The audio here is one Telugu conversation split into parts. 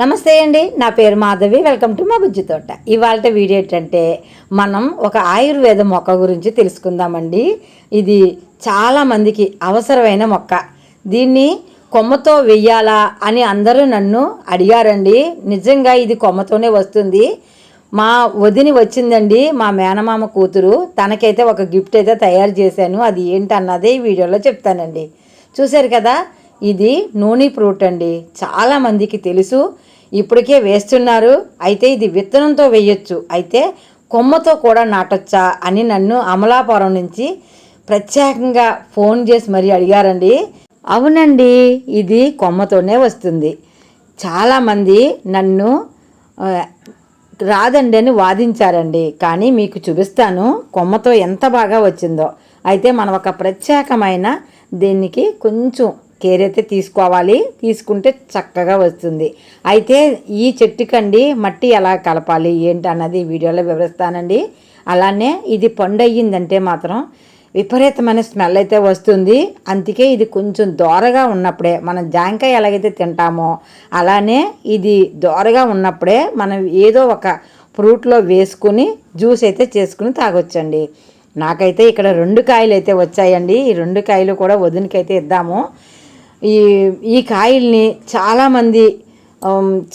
నమస్తే అండి నా పేరు మాధవి వెల్కమ్ టు మా బుజ్జి తోట. ఇవాళ వీడియో ఏంటంటే మనం ఒక ఆయుర్వేద మొక్క గురించి తెలుసుకుందామండి. ఇది చాలా మందికి అవసరమైన మొక్క. దీన్ని కొమ్మతో వెయ్యాలా అని అందరూ నన్ను అడిగారండి. నిజంగా ఇది కొమ్మతోనే వస్తుంది. మా వదిని వచ్చిందండి మా మేనమామ కూతురు. తనకైతే ఒక గిఫ్ట్ అయితే తయారు చేశాను. అది ఏంటన్నదే ఈ వీడియోలో చెప్తానండి. చూశారు కదా ఇది నూనె ఫ్రూట్ అండి. చాలా మందికి తెలుసు. ఇప్పటికే వేస్తున్నారు. అయితే ఇది విత్తనంతో వేయొచ్చు. అయితే కొమ్మతో కూడా నాటొచ్చా అని నన్ను అమలాపురం నుంచి ప్రత్యేకంగా ఫోన్ చేసి మరీ అడిగారండి. అవునండి ఇది కొమ్మతోనే వస్తుంది. చాలామంది నన్ను రాదండి అని వాదించారండి. కానీ మీకు చూపిస్తాను కొమ్మతో ఎంత బాగా వచ్చిందో. అయితే మనం ఒక ప్రత్యేకమైన దీనికి కొంచెం కేర్ అయితే తీసుకోవాలి తీసుకుంటే చక్కగా వస్తుంది. అయితే ఈ చెట్టుకండి మట్టి ఎలా కలపాలి ఏంటి అన్నది వీడియోలో వివరిస్తానండి. అలానే ఇది పండు అయ్యిందంటే మాత్రం విపరీతమైన స్మెల్ అయితే వస్తుంది. అందుకే ఇది కొంచెం దోరగా ఉన్నప్పుడే మనం జాంకాయ ఎలాగైతే తింటామో అలానే ఇది దోరగా ఉన్నప్పుడే మనం ఏదో ఒక ఫ్రూట్లో వేసుకుని జ్యూస్ అయితే చేసుకుని తాగొచ్చండి. నాకైతే ఇక్కడ రెండు కాయలు అయితే వచ్చాయండి. ఈ రెండు కాయలు కూడా వదినకైతే ఇద్దాము. ఈ ఈ కాయల్ని చాలామంది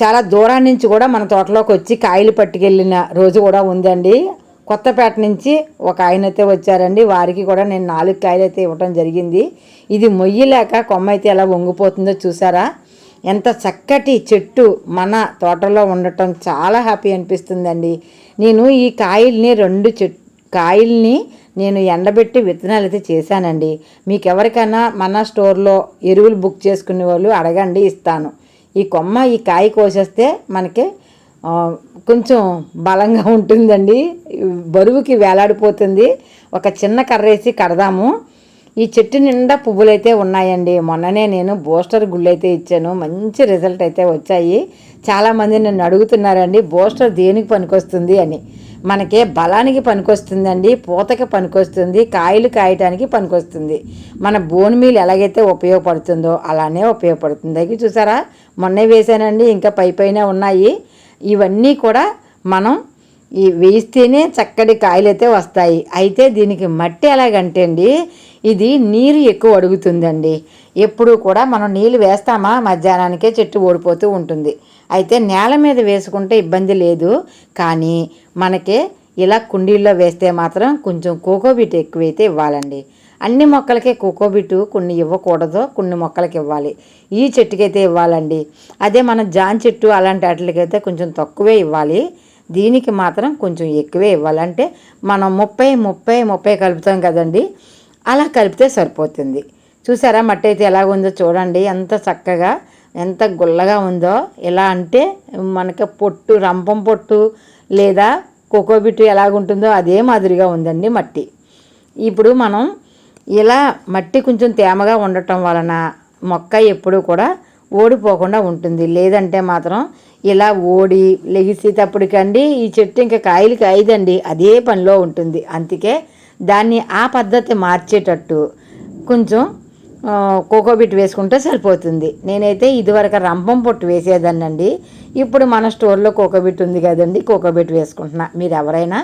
చాలా దూరం నుంచి కూడా మన తోటలోకి వచ్చి కాయలు పట్టుకెళ్ళిన రోజు కూడా ఉందండి. కొత్తపేట నుంచి ఒక ఆయన అయితే వచ్చారండి. వారికి కూడా నేను నాలుగు కాయలు అయితే ఇవ్వటం జరిగింది. ఇది మొయ్యలేక కొమ్మ అయితే ఎలా వంగిపోతుందో చూసారా? ఎంత చక్కటి చెట్టు మన తోటలో ఉండటం చాలా హ్యాపీ అనిపిస్తుందండి. నేను ఈ కాయల్ని రెండు చెట్ కాయల్ని నేను ఎండబెట్టి విత్తనాలు అయితే చేశానండి. మీకు ఎవరికైనా మన స్టోర్లో ఎరువులు బుక్ చేసుకునే వాళ్ళు అడగండి ఇస్తాను. ఈ కొమ్మ ఈ కాయ కోసేస్తే మనకి కొంచెం బలంగా ఉంటుందండి. బరువుకి వేలాడిపోతుంది. ఒక చిన్న కర్ర వేసి కడదాము. ఈ చెట్టు నిండా పువ్వులైతే ఉన్నాయండి. మొన్ననే నేను బూస్టర్ గుళ్ళు అయితే ఇచ్చాను. మంచి రిజల్ట్ అయితే వచ్చాయి. చాలామంది నన్ను అడుగుతున్నారండి బూస్టర్ దేనికి పనికొస్తుంది అని. మనకే బలానికి పనికొస్తుందండి పూతకి పనికొస్తుంది కాయలు కాయటానికి పనికొస్తుంది. మన బోన్ మీల్ ఎలాగైతే ఉపయోగపడుతుందో అలానే ఉపయోగపడుతుంది. అవి చూసారా? మొన్నే వేసానండి ఇంకా పై పైన ఉన్నాయి. ఇవన్నీ కూడా మనం ఈ వేస్తేనే చక్కటి కాయలు అయితే వస్తాయి. అయితే దీనికి మట్టి ఎలాగంటే అండి ఇది నీరు ఎక్కువ అడుగుతుందండి. ఎప్పుడు కూడా మనం నీళ్ళు వేస్తామా? మధ్యాహ్నానికే చెట్టు ఓడిపోతూ ఉంటుంది. అయితే నేల మీద వేసుకుంటే ఇబ్బంది లేదు. కానీ మనకే ఇలా కుండీల్లో వేస్తే మాత్రం కొంచెం కోకోబీట్ ఎక్కువైతే ఇవ్వాలండి. అన్ని మొక్కలకే కోకోబిట్ కొన్ని ఇవ్వకూడదు కొన్ని మొక్కలకి ఇవ్వాలి. ఈ చెట్టుకైతే ఇవ్వాలండి. అదే మన జాన్ చెట్టు అలాంటి వాటికైతే కొంచెం తక్కువే ఇవ్వాలి. దీనికి మాత్రం కొంచెం ఎక్కువే ఇవ్వాలంటే మనం ముప్పై ముప్పై ముప్పై కలుపుతాం కదండి అలా కలిపితే సరిపోతుంది. చూసారా మట్టి అయితే ఎలాగుందో చూడండి. ఎంత చక్కగా ఎంత గుల్లగా ఉందో ఎలా అంటే మనకి పొట్టు రంపం పొట్టు లేదా కోకోబిట్టు ఎలాగుంటుందో అదే మాదిరిగా ఉందండి మట్టి. ఇప్పుడు మనం ఇలా మట్టి కొంచెం తేమగా ఉండటం వలన మొక్క ఎప్పుడూ కూడా ఓడిపోకుండా ఉంటుంది. లేదంటే మాత్రం ఇలా ఓడి లెగిసేటప్పటికండి ఈ చెట్టు ఇంకా కాయలు కాయదండి. అదే పనిలో ఉంటుంది. అందుకే దాన్ని ఆ పద్ధతి మార్చేటట్టు కొంచెం కోకోబిట్ వేసుకుంటే సరిపోతుంది. నేనైతే ఇదివరకు రంపం పొట్టు వేసేదాన్నండి. ఇప్పుడు మన స్టోర్లో కోకోబిట్ ఉంది కదండి కోకోబిట్ వేసుకుంటున్నా. మీరు ఎవరైనా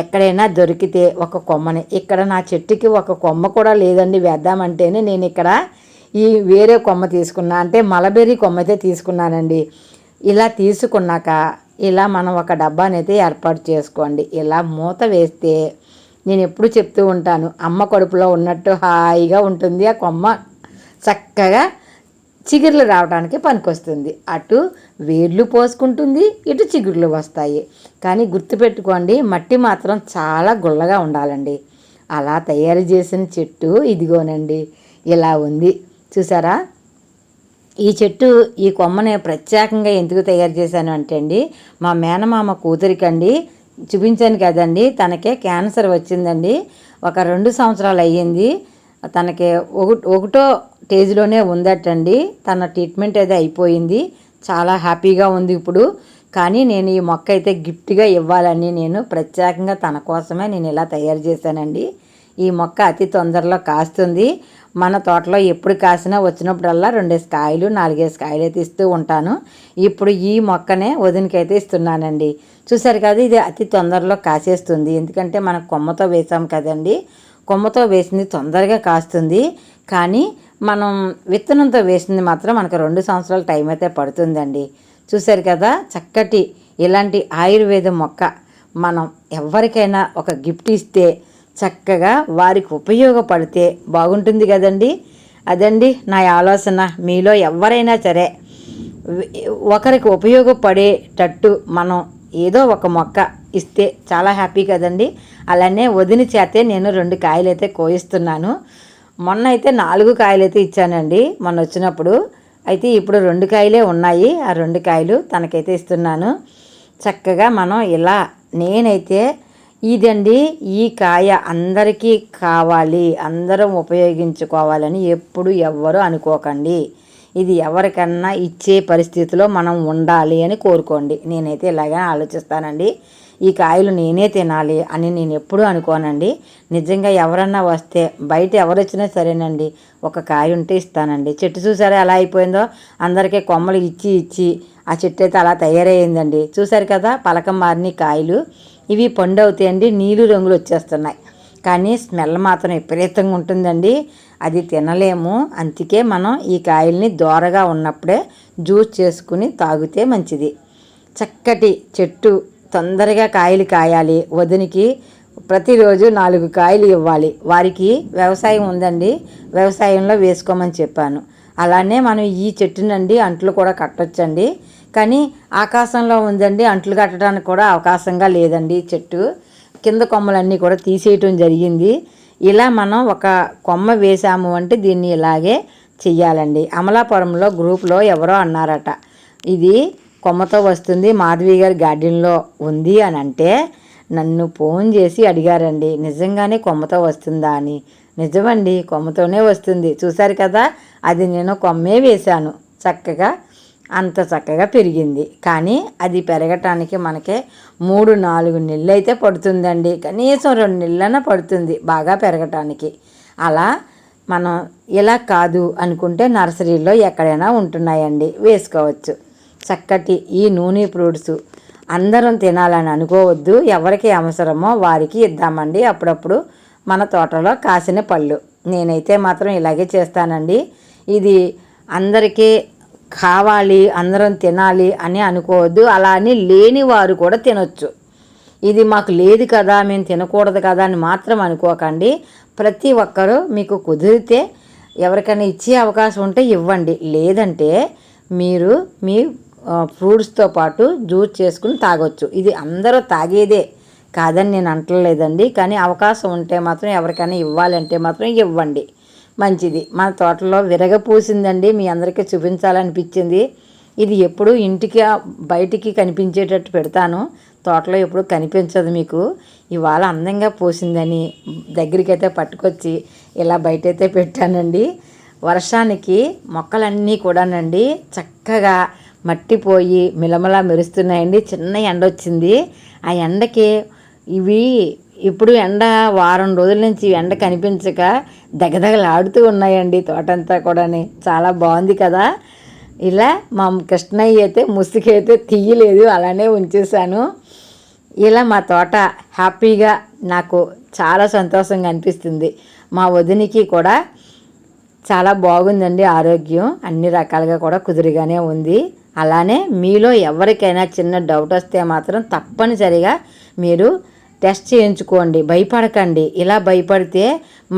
ఎక్కడైనా దొరికితే ఒక కొమ్మని ఇక్కడ నా చెట్టుకి ఒక కొమ్మ కూడా లేదండి వేద్దామంటేనే నేను ఇక్కడ ఈ వేరే కొమ్మ తీసుకున్నా అంటే మలబెర్రీ కొమ్మ అయితే తీసుకున్నానండి. ఇలా తీసుకున్నాక ఇలా మనం ఒక డబ్బానైతే ఏర్పాటు చేసుకోండి. ఇలా మూత వేస్తే నేను ఎప్పుడు చెప్తూ ఉంటాను అమ్మ కడుపులో ఉన్నట్టు హాయిగా ఉంటుంది ఆ కొమ్మ. చక్కగా చిగుర్లు రావడానికి పనికొస్తుంది. అటు వేర్లు పోసుకుంటుంది ఇటు చిగుర్లు వస్తాయి. కానీ గుర్తుపెట్టుకోండి మట్టి మాత్రం చాలా గుల్లగా ఉండాలండి. అలా తయారు చేసిన చెట్టు ఇదిగోనండి ఇలా ఉంది. చూసారా? ఈ చెట్టు ఈ కొమ్మని ప్రత్యేకంగా ఎందుకు తయారు చేశాను అంటే అండి మా మేనమామ కూతురికండి చూపించాను కదండి. తనకే క్యాన్సర్ వచ్చిందండి. ఒక రెండు సంవత్సరాలు అయ్యింది. తనకి ఒకటో స్టేజ్లోనే ఉందటండి. తన ట్రీట్మెంట్ అయితే అయిపోయింది. చాలా హ్యాపీగా ఉంది ఇప్పుడు. కానీ నేను ఈ మొక్క అయితే గిఫ్ట్గా ఇవ్వాలని నేను ప్రత్యేకంగా తన కోసమే నేను ఇలా తయారు చేశానండి. ఈ మొక్క అతి తొందరలో కాస్తుంది. మన తోటలో ఎప్పుడు కాసినా వచ్చినప్పుడల్లా రెండేసి కాయలు నాలుగేసి కాయలు అయితే ఇస్తూ ఉంటాను. ఇప్పుడు ఈ మొక్కనే వదినకైతే ఇస్తున్నానండి. చూసారు కదా ఇది అతి తొందరలో కాసేస్తుంది. ఎందుకంటే మనం కొమ్మతో వేసాం కదండి. కొమ్మతో వేసింది తొందరగా కాస్తుంది. కానీ మనం విత్తనంతో వేసింది మాత్రం మనకు రెండు సంవత్సరాల టైం అయితే పడుతుందండి. చూసారు కదా చక్కటి ఇలాంటి ఆయుర్వేద మొక్క మనం ఎవరికైనా ఒక గిఫ్ట్ ఇస్తే చక్కగా వారికి ఉపయోగపడితే బాగుంటుంది కదండి. అదండి నా ఆలోచన. మీలో ఎవరైనా సరే ఒకరికి ఉపయోగపడేటట్టు మనం ఏదో ఒక మొక్క ఇస్తే చాలా హ్యాపీ కదండి. అలానే వదిన చేతే నేను రెండు కాయలు అయితే కోయిస్తున్నాను. మొన్న అయితే నాలుగు కాయలు అయితే ఇచ్చానండి మొన్న వచ్చినప్పుడు. అయితే ఇప్పుడు రెండు కాయలే ఉన్నాయి. ఆ రెండు కాయలు తనకైతే ఇస్తున్నాను. చక్కగా మనం ఇలా నేనైతే ఇదండి ఈ కాయ అందరికీ కావాలి అందరం ఉపయోగించుకోవాలని ఎప్పుడు ఎవ్వరూ అనుకోకండి. ఇది ఎవరికన్నా ఇచ్చే పరిస్థితిలో మనం ఉండాలి అని కోరుకోండి. నేనైతే ఇలాగే ఆలోచిస్తానండి. ఈ కాయలు నేనే తినాలి అని నేను ఎప్పుడూ అనుకోనండి. నిజంగా ఎవరన్నా వస్తే బయట ఎవరు వచ్చినా సరేనండి ఒక కాయ ఉంటే ఇస్తానండి. చెట్టు చూసారా ఎలా అయిపోయిందో? అందరికీ కొమ్మలు ఇచ్చి ఇచ్చి ఆ చెట్టు అయితే అలా తయారయ్యిందండి. చూసారు కదా పలకం మారిన కాయలు. ఇవి పండు అవుతాయండి నీళ్ళు రంగులు వచ్చేస్తున్నాయి. కానీ స్మెల్ మాత్రం విపరీతంగా ఉంటుందండి. అది తినలేము. అందుకే మనం ఈ కాయల్ని దోరగా ఉన్నప్పుడే జ్యూస్ చేసుకుని తాగితే మంచిది. చక్కటి చెట్టు తొందరగా కాయలు కాయాలి. వదినికి ప్రతిరోజు నాలుగు కాయలు ఇవ్వాలి. వారికి వ్యవసాయం ఉందండి. వ్యవసాయంలో వేసుకోమని చెప్పాను. అలానే మనం ఈ చెట్టు నుండి అంట్లు కూడా కట్టొచ్చండి. కానీ ఆకాశంలో ఉందండి. అంట్లు కట్టడానికి కూడా అవకాశంగా లేదండి చెట్టు. కింద కొమ్మలన్నీ కూడా తీసేయటం జరిగింది. ఇలా మనం ఒక కొమ్మ వేసాము అంటే దీన్ని ఇలాగే చెయ్యాలండి. అమలాపురంలో గ్రూప్లో ఎవరో అన్నారట. ఇది కొమ్మతో వస్తుంది మాధవి గారి గార్డెన్లో ఉంది అని అంటే నన్ను ఫోన్ చేసి అడిగారండి. నిజంగానే కొమ్మతో వస్తుందా అని. నిజమండి కొమ్మతోనే వస్తుంది. చూశారు కదా అది నేను కొమ్మే వేశాను. చక్కగా అంత చక్కగా పెరిగింది. కానీ అది పెరగటానికి మనకి మూడు నాలుగు నెలలు అయితే పడుతుందండి. కనీసం రెండు నెలలన పడుతుంది బాగా పెరగటానికి. అలా మనం ఇలా కాదు అనుకుంటే నర్సరీలో ఎక్కడైనా ఉంటున్నాయండి. వేసుకోవచ్చు. చక్కటి ఈ నూనె ఫ్రూట్స్ అందరం తినాలని అనుకోవద్దు. ఎవరికి అవసరమో వారికి ఇద్దామండి. అప్పుడప్పుడు మన తోటలో కాసిన పళ్ళు. నేనైతే మాత్రం ఇలాగే చేస్తానండి. ఇది అందరికీ కావాలి అందరం తినాలి అని అనుకోవద్దు. అలా అని లేని వారు కూడా తినొచ్చు. ఇది మాకు లేదు కదా మేము తినకూడదు కదా అని మాత్రం అనుకోకండి. ప్రతి ఒక్కరూ మీకు కుదిరితే ఎవరికైనా ఇచ్చే అవకాశం ఉంటే ఇవ్వండి. లేదంటే మీరు మీ ఫ్రూట్స్తో పాటు జ్యూస్ చేసుకుని తాగొచ్చు. ఇది అందరూ తాగేదే కాదని నేను అంటలేదండి. కానీ అవకాశం ఉంటే మాత్రం ఎవరికైనా ఇవ్వాలంటే మాత్రం ఇవ్వండి. మంచిది. మన తోటలో విరగ పూసిందండి మీ అందరికీ చూపించాలనిపించింది. ఇది ఎప్పుడు ఇంటికి బయటికి కనిపించేటట్టు పెడతాను. తోటలో ఎప్పుడు కనిపించదు మీకు. ఇవాళ అందంగా పూసిందని దగ్గరికి అయితే పట్టుకొచ్చి ఇలా బయటైతే పెట్టానండి. వర్షానికి మొక్కలన్నీ కూడానండి చక్కగా మట్టిపోయి మిలమలా మెరుస్తున్నాయండి. చిన్న ఎండ వచ్చింది ఆ ఎండకి ఇవి ఇప్పుడు ఎండ వారం రోజుల నుంచి ఎండ కనిపించక దగదగలాడుతూ ఉన్నాయండి తోటంతా కూడా చాలా బాగుంది కదా. ఇలా మా కృష్ణయ్య అయితే ముసుకైతే తీయలేదు అలానే ఉంచేశాను. ఇలా మా తోట హ్యాపీగా నాకు చాలా సంతోషంగా అనిపిస్తుంది. మా వదినికి కూడా చాలా బాగుందండి ఆరోగ్యం. అన్ని రకాలుగా కూడా కుదురుగానే ఉంది. అలానే మీలో ఎవరికైనా చిన్న డౌట్ వస్తే మాత్రం తప్పనిసరిగా మీరు టెస్ట్ చేయించుకోండి భయపడకండి. ఇలా భయపడితే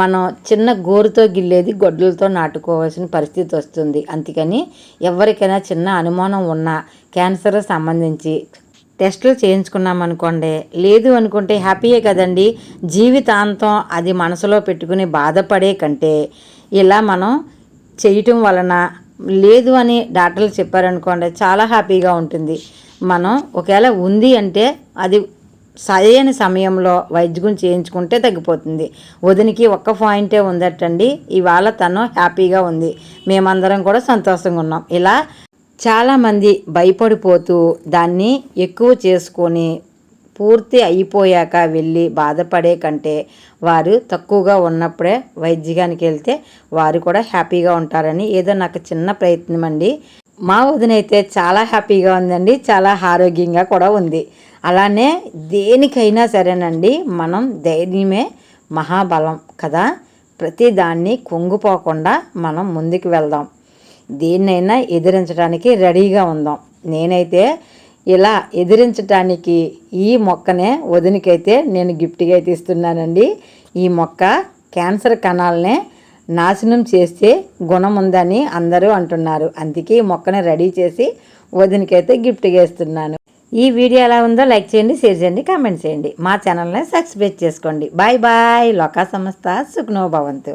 మనం చిన్న గోరుతో గిల్లేది గొడ్డలతో నాటుకోవాల్సిన పరిస్థితి వస్తుంది. అందుకని ఎవరికైనా చిన్న అనుమానం ఉన్న క్యాన్సర్ సంబంధించి టెస్టులు చేయించుకున్నాం అనుకోండి. లేదు అనుకుంటే హ్యాపీయే కదండి. జీవితాంతం అది మనసులో పెట్టుకుని బాధపడే కంటే ఇలా మనం చేయటం వలన లేదు అని డాక్టర్లు చెప్పారనుకోండి చాలా హ్యాపీగా ఉంటుంది. మనం ఒకవేళ ఉంది అంటే అది సరైన సమయంలో వైద్యం చేయించుకుంటే తగ్గిపోతుంది. వదినికి ఒక్క పాయింటే ఉందటండి. ఇవాళ తను హ్యాపీగా ఉంది. మేమందరం కూడా సంతోషంగా ఉన్నాం. ఇలా చాలామంది భయపడిపోతూ దాన్ని ఎక్కువ చేసుకొని పూర్తి అయిపోయాక వెళ్ళి బాధపడే కంటే వారు తక్కువగా ఉన్నప్పుడే వైద్యానికి వెళ్తే వారు కూడా హ్యాపీగా ఉంటారని ఏదో నాకు చిన్న ప్రయత్నం అండి మా వదిన అయితే చాలా హ్యాపీగా ఉందండి. చాలా ఆరోగ్యంగా కూడా ఉంది. అలానే దేనికైనా సరేనండి మనం ధైర్యమే మహాబలం కదా. ప్రతి దాన్ని కుంగిపోకుండా మనం ముందుకు వెళ్దాం. దేన్నైనా ఎదిరించడానికి రెడీగా ఉందాం. నేనైతే ఇలా ఎదిరించడానికి ఈ మొక్కనే వదినకైతే నేను గిఫ్ట్గా అయితే ఇస్తున్నానండి. ఈ మొక్క క్యాన్సర్ కణాలనే నాశనం చేస్తే గుణం ఉందని అందరూ అంటున్నారు. అందుకే ఈ మొక్కని రెడీ చేసి వదినకైతే గిఫ్ట్గా ఇస్తున్నాను. ఈ వీడియో ఎలా ఉందో లైక్ చేయండి షేర్ చేయండి కామెంట్ చేయండి. మా ఛానల్ని సబ్స్క్రైబ్ చేసుకోండి. Bye bye. లోకా సంస్థ సుఖ్నో భవంతు.